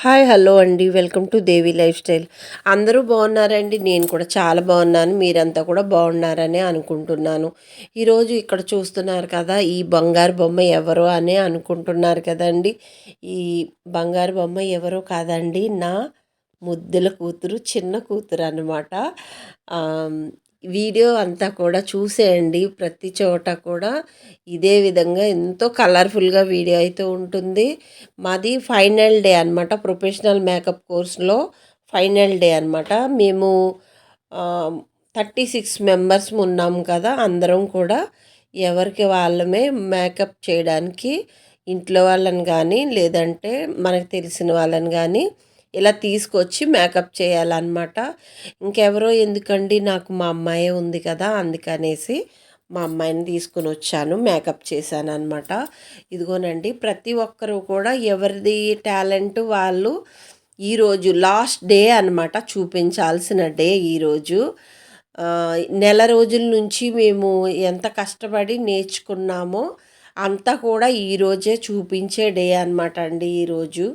Hi hello అండి. Welcome to Devi lifestyle. అందరూ బాగున్నారండి? నేను కూడా చాలా బాగున్నాను. మీరంతా కూడా బాగున్నారని అనుకుంటున్నాను. ఈరోజు ఇక్కడ చూస్తున్నారు కదా ఈ బంగారు బొమ్మ ఎవరో అని అనుకుంటున్నారు కదండి. ఈ బంగారు బొమ్మ ఎవరో కాదండి. నా ముద్దుల కూతురు చిన్న కూతురు అనమాట వీడియో అంతా కూడా చూసేయండి. ప్రతి చోట కూడా ఇదే విధంగా ఎంతో కలర్ఫుల్గా వీడియో అయితే ఉంటుంది. మాది ఫైనల్ డే అనమాట ప్రొఫెషనల్ మేకప్ కోర్స్లో ఫైనల్ డే అనమాట మేము థర్టీ సిక్స్ మెంబర్స్ ఉన్నాం కదా అందరం కూడా ఎవరికి వాళ్ళమే మేకప్ చేయడానికి ఇంట్లో వాళ్ళని కానీ లేదంటే మనకు తెలిసిన వాళ్ళని కానీ ఇలా తీసుకొచ్చి మేకప్ చేయాలన్నమాట. ఇంకెవరో ఎందుకండి నాకు మా అమ్మాయే ఉంది కదా అందుకనేసి మా అమ్మాయిని తీసుకుని వచ్చాను మేకప్ చేశాను అనమాట ఇదిగోనండి ప్రతి ఒక్కరూ కూడా ఎవరిది టాలెంట్ వాళ్ళు ఈరోజు లాస్ట్ డే అనమాట చూపించాల్సిన డే ఈరోజు నెల రోజుల నుంచి మేము ఎంత కష్టపడి నేర్చుకున్నామో అంతా కూడా ఈరోజే చూపించే డే అనమాట అండి ఈరోజు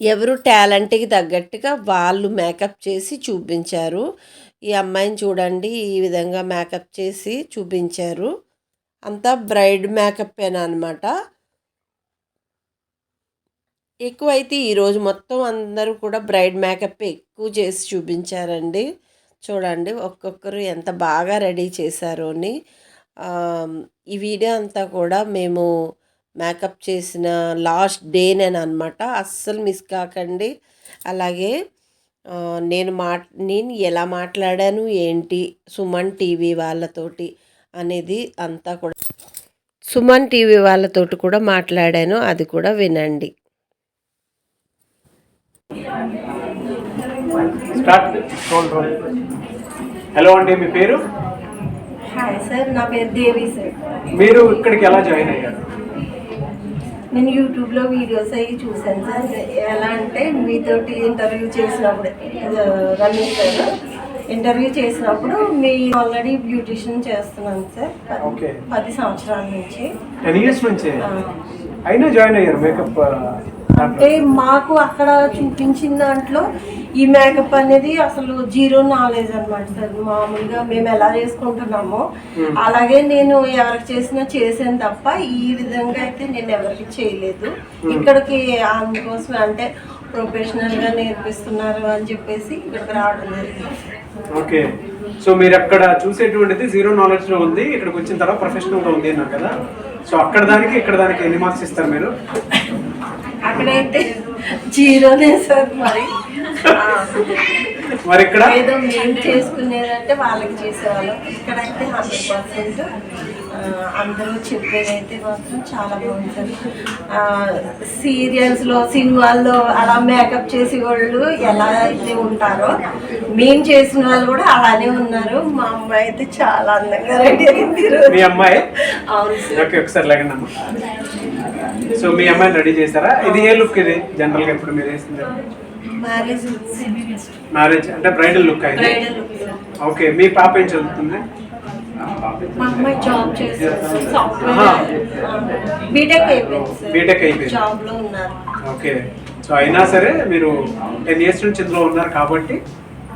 ఎవరు టాలెంట్కి తగ్గట్టుగా వాళ్ళు మేకప్ చేసి చూపించారు. ఈ అమ్మాయిని చూడండి ఈ విధంగా మేకప్ చేసి చూపించారు. అంతా బ్రైడ్ మేకప్ అనమాట ఎక్కువైతే ఈరోజు మొత్తం అందరూ కూడా బ్రైడ్ మేకప్ ఎక్కువ చేసి చూపించారండి. చూడండి ఒక్కొక్కరు ఎంత బాగా రెడీ చేశారో అని. ఈ వీడియో అంతా కూడా మేము మేకప్ చేసిన లాస్ట్ డేనేనమాట అనమాట అస్సలు మిస్ కాకండి. అలాగే నేను మాట్ నేను ఎలా మాట్లాడాను ఏంటి సుమన్ టీవీ వాళ్ళతోటి అనేది అంతా కూడా సుమన్ టీవీ వాళ్ళతోటి కూడా మాట్లాడాను. అది కూడా వినండి. హలో అండి మీ పేరు? హాయ్ సార్ నా పేరు దేవి సార్. మీరు ఇక్కడికి ఎలా జాయిన్ అయ్యారు? నేను యూట్యూబ్లో వీడియోస్ అవి చూశాను సార్. ఎలా అంటే మీతోటి ఇంటర్వ్యూ చేసినప్పుడు రమేష్ సార్ ఇంటర్వ్యూ చేసినప్పుడు మీ ఆల్రెడీ బ్యూటిషియన్ చేస్తున్నాను సార్. పది- సంవత్సరాల నుంచి. టెన్ ఇయర్స్ నుంచి? అయినా జాయిన్ అయ్యారు మేకప్ అంటే మాకు అక్కడ చూపించిన దాంట్లో ఈ మేకప్ అనేది అసలు జీరో నాలెడ్జ్ అన్నమాట సార్. మామూలుగా మేము ఎలా చేసుకుంటున్నామో. అలాగే నేను ఎవరికి చేసినా చేసాను తప్ప ఈ విధంగా అయితే నేను ఎవరికి చేయలేదు. ఇక్కడికి అందుకోసం అంటే ప్రొఫెషనల్గా నేర్పిస్తున్నారు అని చెప్పేసి ఇక్కడికి రావడం జరిగింది. ఓకే. సో మీరు అక్కడ చూసేటువంటిది జీరో నాలెడ్జ్లో ఉంది. ఇక్కడికి వచ్చిన తర్వాత ప్రొఫెషనల్గా ఉంది అన్నారు కదా. సో అక్కడ దానికి ఇక్కడ దానికి ఎన్ని మార్క్స్ ఇస్తారు మీరు? అక్కడైతే జీరోనే సార్ మరి. మరి ఇక్కడ? ఏదో మేము చేసుకునేదంటే వాళ్ళకి చేసేవాళ్ళం. ఇక్కడైతే హండ్రెడ్ పర్సెంట్ అందరూ చెప్పేదైతే మాత్రం చాలా బాగుంటుంది సీరియల్స్లో సినిమాల్లో అలా మేకప్ చేసే వాళ్ళు ఎలా అయితే ఉంటారో మేము చేసిన వాళ్ళు కూడా అలానే ఉన్నారు. మా అమ్మాయి అయితే చాలా అందంగా రెడీ అయింది అవును సార్. ఒకసారి సో మీ అమ్మాయిని రెడీ చేశారా? ఇది ఏ లుక్ ఇది? జనరల్గా ఇప్పుడు మీరు వేసింది? మ్యారేజ్ అంటే బ్రైడల్ లుక్ అయింది ఓకే మీ పాప ఏం చదువుతుంది? బీటెక్ అయిపోయింది ఓకే సో అయినా సరే మీరు టెన్ ఇయర్స్ నుంచి ఇందులో ఉన్నారు కాబట్టి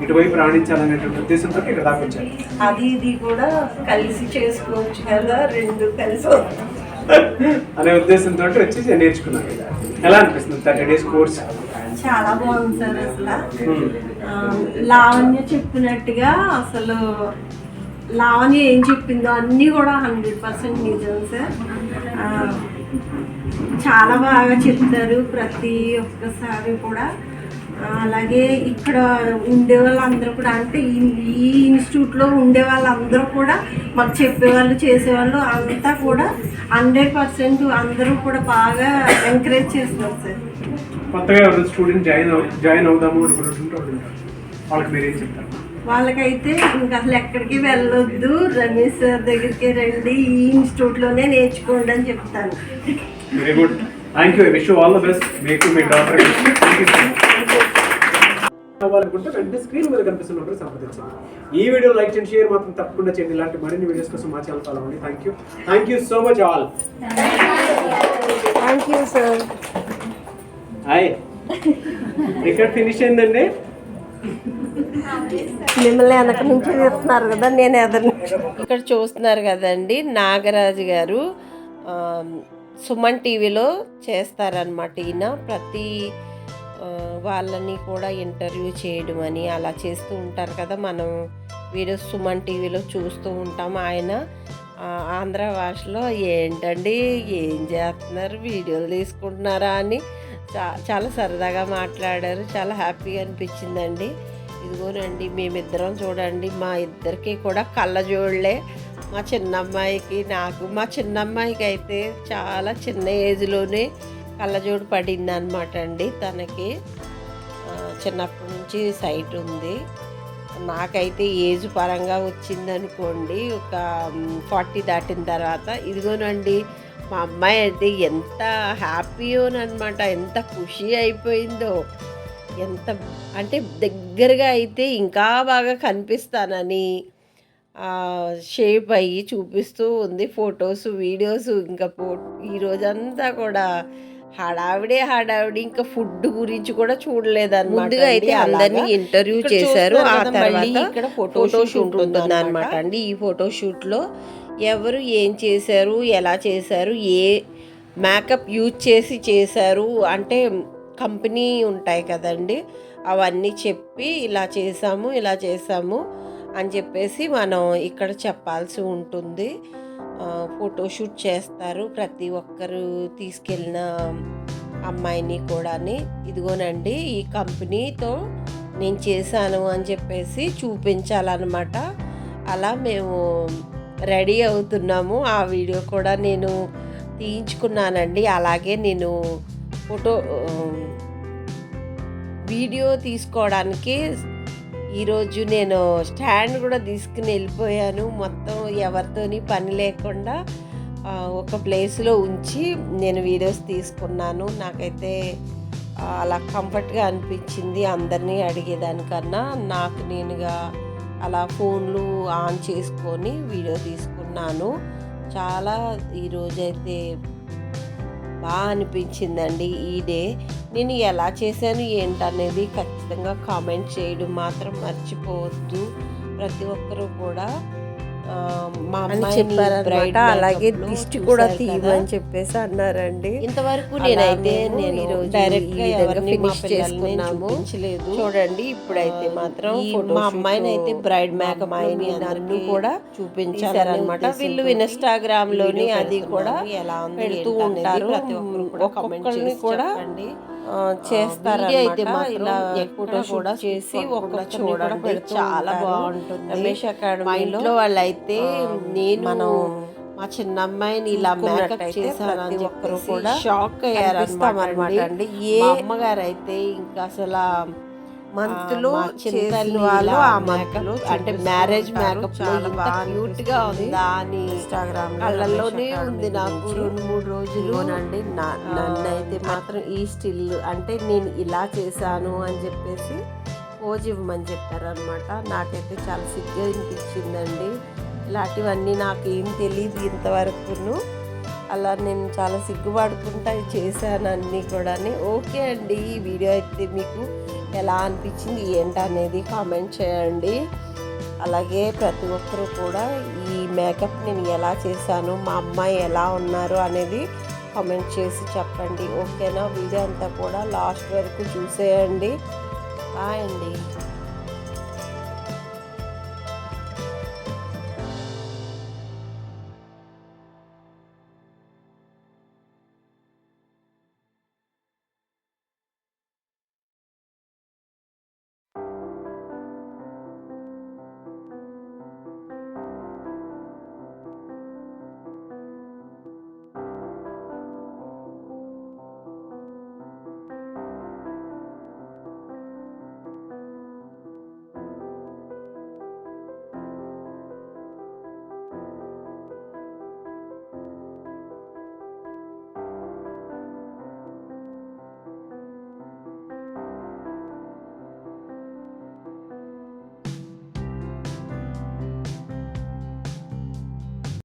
ఇటువైపు రాణించాలనేటువంటి ఉద్దేశంతో ఇక్కడ దాకా వచ్చారు. అది ఇది కూడా కలిసి చేసుకోవచ్చు కదా రెండు కలిసి అనే ఉద్దేశంతో వచ్చి నేర్చుకున్నాను. ఎలా అనిపిస్తుంది? Thirty days course? చాలా బాగుంది సార్ అసలు. ఆ, లావణ్య చెప్పినట్టుగా అసలు లావణ్య ఏం చెప్పిందో అన్నీ కూడా హండ్రెడ్ పర్సెంట్ నిజం సార్. చాలా బాగా చెప్తారు ప్రతి ఒక్కసారి కూడా. అలాగే ఇక్కడ ఉండే వాళ్ళందరూ కూడా అంటే ఈ- ఇన్స్టిట్యూట్లో ఉండే వాళ్ళందరూ కూడా మాకు చెప్పేవాళ్ళు చేసేవాళ్ళు అంతా కూడా హండ్రెడ్ పర్సెంట్ అందరూ కూడా బాగా ఎంకరేజ్ చేస్తున్నారు సార్. కొత్తగా స్టూడెంట్ జాయిన్ జాయిన్ అవుదాము వాళ్ళకి మీరు చెప్తారు? వాళ్ళకైతే ఇంకా అసలు ఎక్కడికి వెళ్ళొద్దు. రమేష్ సార్ దగ్గరికి రండి. ఈ ఇన్స్టిట్యూట్లోనే నేర్చుకోండి అని చెప్తాను. Very good thank you wish all the best మీకు మీ డాక్టర్ అవ్వాలనుకుంటే వెంటనే స్క్రీన్ మీద కనిపిస్తున్న నెంబర్ సంప్రదించండి. ఈ వీడియో లైక్ చేయండి షేర్ మాత్రం తప్పకుండా చేయండి. ఇలాంటి మరిన్ని వీడియోస్ కోసం మా ఛానల్ ఫాలో అవ్వండి. Thank you thank you so much all thank you sir hi ఇక్కడ ఫినిష్ అయిందండి? మిమ్మల్ని వెనక నుంచి తీస్తున్నారు కదా నేను ఎదురు ఇక్కడ చూస్తున్నారు కదండి నాగరాజు గారు సుమన్ టీవీలో చేస్తారనమాట ఈయన. ప్రతి వాళ్ళని కూడా ఇంటర్వ్యూ చేయడం అని అలా చేస్తూ ఉంటారు కదా. మనం వీడియోస్ సుమన్ టీవీలో చూస్తూ ఉంటాం. ఆయన ఆంధ్ర భాషలో ఏంటండి ఏం చేస్తున్నారు? వీడియోలు తీసుకుంటున్నారా? అని చా చాలా సరదాగా మాట్లాడారు. చాలా హ్యాపీగా అనిపించిందండి. ఇదిగోనండి మేమిద్దరం చూడండి మా ఇద్దరికి కూడా కళ్ళజోళ్ళే. మా చిన్నమ్మాయికి నాకు మా చిన్నమ్మాయికి అయితే చాలా చిన్న ఏజ్లోనే కళ్ళజోడు పడింది అనమాట అండి తనకి. చిన్నప్పటి నుంచి సైట్ ఉంది. నాకైతే ఏజ్ పరంగా వచ్చింది అనుకోండి ఒక ఫార్టీ దాటిన తర్వాత ఇదిగోనండి మా అమ్మాయి అయితే ఎంత హ్యాపీయోనమాట ఎంత ఖుషి అయిపోయిందో. ఎంత అంటే దగ్గరగా అయితే ఇంకా బాగా కనిపిస్తానని షేప్ అయ్యి చూపిస్తూ ఉంది ఫొటోస్ వీడియోస్ ఇంకా పో ఈ రోజంతా కూడా హడావిడే హడావిడి ఇంకా ఫుడ్ గురించి కూడా చూడలేదన్నమాట ముందుగా అయితే అందరినీ ఇంటర్వ్యూ చేశారు. ఆ తర్వాత ఇక్కడ ఫోటో షూట్ ఉంటుంది అనమాట అండి ఈ ఫోటో షూట్లో ఎవరు ఏం చేశారు ఎలా చేశారు ఏ మేకప్ యూజ్ చేసి చేశారు అంటే కంపెనీ ఉంటాయి కదండి అవన్నీ చెప్పి ఇలా చేసాము ఇలా చేసాము అని చెప్పేసి మనం ఇక్కడ చెప్పాల్సి ఉంటుంది. ఫోటోషూట్ చేస్తారు. ప్రతి ఒక్కరు తీసుకెళ్ళిన అమ్మాయిని కూడాని ఇదిగోనండి ఈ కంపెనీతో నేను చేశాను అని చెప్పేసి చూపించాలన్నమాట. అలా మేము రెడీ అవుతున్నాము. ఆ వీడియో కూడా నేను తీయించుకున్నానండి. అలాగే నేను ఫోటో వీడియో తీసుకోవడానికి ఈరోజు నేను స్టాండ్ కూడా తీసుకుని వెళ్ళిపోయాను. మొత్తం ఎవరితోని పని లేకుండా ఒక ప్లేస్లో ఉంచి నేను వీడియోస్ తీసుకున్నాను. నాకైతే అలా కంఫర్ట్గా అనిపించింది అందరినీ అడిగేదానికన్నా. నాకు నేనుగా అలా ఫోన్లు ఆన్ చేసుకొని వీడియో తీసుకున్నాను. చాలా ఈరోజైతే బాగా అనిపించిందండి ఈ డే. నేను ఎలా చేశాను ఏంటనేది ఖచ్చితంగా కామెంట్ చేయడం మాత్రం మర్చిపోవద్దు. ప్రతి ఒక్కరూ కూడా మా bride అలాగే దిష్టి కూడా. తీయమని చెప్పేసి అన్నారండి. ఇంతవరకు నేనైతే నేను ఈరోజు డైరెక్ట్గా ఎవరిని పిల్లల్ని చేసుకున్నాము. చూడండి ఇప్పుడైతే మాత్రం మా అమ్మాయిని అయితే బ్రైడ్ మా మేకప్ అమ్మాయిని అన్ని కూడా చూపించారనమాట. వీళ్ళు ఇన్స్టాగ్రామ్లోని అది కూడా ఎలా పెడుతూ ఉంటారు. ప్రతి ఒక్కరు కూడా చేస్తారు అయితే అయితే ఇలా ఫోటో కూడా చేసి కూడా చూడండి. చాలా. బాగుంటుంది. రమేష్ మా అకాడమీలో ఇంట్లో వాళ్ళైతే ఆ, నేను మనం మా చిన్న అమ్మాయిని ఇలా మేకప్ ఒక్కరు చెప్పేసి కూడా షాక్ అయ్యారన్నమాట కనిపిస్తామన్నమాట అండి. ఏ అమ్మగారు అయితే ఇంకా అసలు మంత్లో మా చిన్నతల్లి చేసిన వాళ్ళు ఆ makeup మంత్లో అంటే మ్యారేజ్ మేకప్ చాలా బాగా క్యూట్గా ఉందా అని ఇన్స్టాగ్రామ్ కళ్ళల్లోనే ఉంది నాకు రెండు మూడు రోజులు. ఇదిగోనండి నా- ఆ, నన్ను అయితే మాత్రం ఈ స్టిల్ అంటే నేను ఇలా చేశాను అని చెప్పేసి పోజ్ ఇవ్వమని చెప్పారనమాట నాకైతే చాలా సిగ్గా అనిపించిందండి. ఇలాంటివన్నీ నాకు ఏం తెలియదు ఇంతవరకును. అలా నేను చాలా సిగ్గుపడుకుంటా చేశాను అన్నీ కూడా ఓకే అండి ఈ వీడియో అయితే మీకు ఎలా అనిపించింది ఏంటి అనేది కామెంట్ చేయండి. అలాగే ప్రతి ఒక్కరూ కూడా ఈ మేకప్ నేను ఎలా చేశాను మా అమ్మాయి ఎలా ఉన్నారు అనేది కామెంట్ చేసి చెప్పండి. ఓకేనా? వీడియో అంతా కూడా లాస్ట్ వరకు చూసేయండి. బాయ్ అండి.